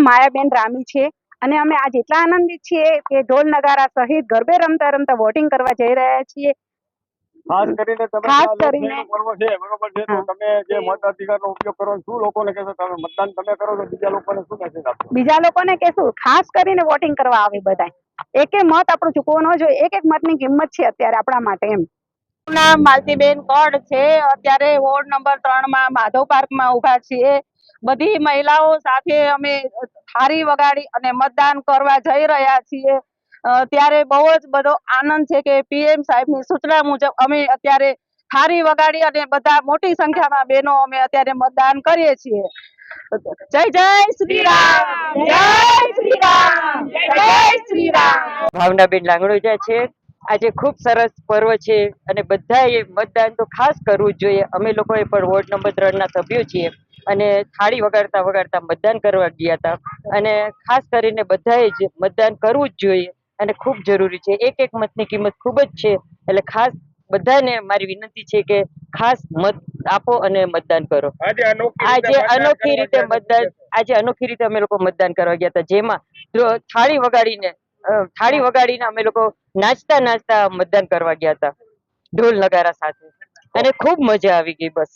નામ માયાબેન રામી છે. અને અમે આજ એટલા આનંદિત છીએ કે ઢોલ નગારા સહિત ગરબે રમતા રમતા વોટિંગ કરવા જઈ રહ્યા છીએ. ખાસ કરીને તમે ખાસ કરીને- પર્વ છે બરોબર છે તો તમે જે મતાધિકારનો ઉપયોગ કરો શું લોકોને કહેશો? તમે મતદાન તમે કરો તો બીજા લોકોને શું મેસેજ આપશો? બીજા લોકોને કહેશું ખાસ કરીને વોટિંગ કરવા આવે બધાય. એક એક મત આપણો ચૂકવો ન જોઈએ એક એક મતની કિંમત છે અત્યારે આપણા માટે એમ. નામ માલતીબેન કોડ છે? અત્યારે વોર્ડ નંબર ત્રણમાં માધવ પાર્કમાં ઊભા છીએ. બધી મહિલાઓ સાથે અમે થારી વગાડી અને મતદાન કરવા જઈ રહ્યા છીએ. ત્યારે બહુ જ બધો આનંદ છે કે પીએમ સાહેબની સૂચના મુજબ અમે અત્યારે થારી વગાડી અને બધા મોટી સંખ્યામાં બહેનો અમે અત્યારે મતદાન કરીએ છીએ. જય જય શ્રી રામ જય શ્રી રામ જય શ્રી રામ ભાવનાબેન લાંગણોજા છે. આજે ખૂબ સરસ પર્વ છે અને બધાએ મતદાન તો ખાસ કરવું જ જોઈએ. અમે લોકોએ પણ વોર્ડ નંબર ત્રણના સભ્યો છીએ અને થાળી વગાડતા વગાડતા મતદાન કરવા ગયા હતા. અને ખાસ કરીને બધાએ જ મતદાન કરવું જ જોઈએ અને ખૂબ જરૂરી છે. એક એક મતની કિંમત ખૂબ જ છે એટલે ખાસ બધાને મારી વિનંતી છે કે ખાસ મત આપો અને મતદાન કરો. આજે અનોખી રીતે મતદાન આજે અનોખી રીતે અમે લોકો મતદાન કરવા ગયા હતા. જેમાં થાળી વગાડીને થાળી વગાડીને અમે લોકો નાચતા નાચતા મતદાન કરવા ગયા હતા. ઢોલ નગારા સાથે. અને ખૂબ મજા આવી ગઈ બસ.